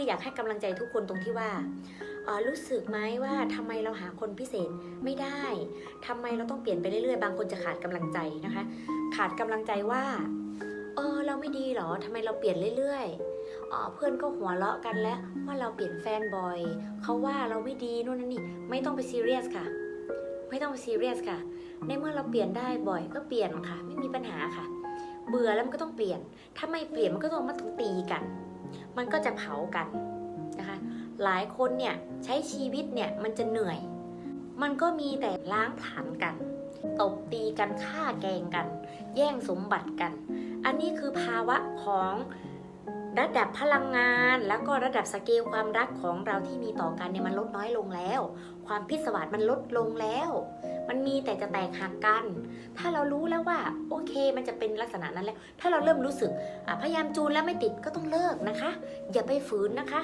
คืออยากให้กำลังใจทุกคนตรงที่ว่าออรู้สึกไหมว่าทำไมเราหาคนพิเศษไม่ได้ทำไมเราต้องเปลี่ยนไปเรื่อยๆ บางคนจะขาดกำลังใจนะคะ ขาดกำลังใจว่าเออเราไม่ดีหรอทำไมเราเปลี่ยนเรื่อยๆเอ่อเพื่อนก็หัวเราะกันแล้วว่าเราเปลี่ยนแฟนบ่อยเขาว่าเราไม่ดีนู่นนั่นนี่ไม่ต้องไปซีเรียสค่ะ ไม่ต้องไปซีเรียสค่ะ ในเมื่อเราเปลี่ยนได้บ่อยก็เปลี่ยนค่ะ ไม่มีปัญหาค่ะ เบื่อแล้วมันก็ต้องเปลี่ยน ถ้าไม่เปลี่ยนมันก็ต้องมาต้องตีกัน มันก็จะเผากันนะคะ หลายคนเนี่ยใช้ชีวิตเนี่ยมันจะเหนื่อย มันก็มีแต่ล้างผลาญกัน ตบตีกันฆ่าแกงกัน แย่งสมบัติกัน อันนี้คือภาวะของ ระดับพลังงานแล้วก็ระดับสเกลความรักของเราที่มีต่อกันเนี่ยมันลดน้อยลงแล้ว ความพิศวาสมันลดลงแล้ว มันมีแต่จะแตกหักกัน ถ้าเรารู้แล้วว่าโอเค มันจะเป็นลักษณะนั้นแล้ว ถ้าเราเริ่มรู้สึกพยายามจูนแล้วไม่ติดก็ต้องเลิกนะคะ อย่าไปฝืนนะคะ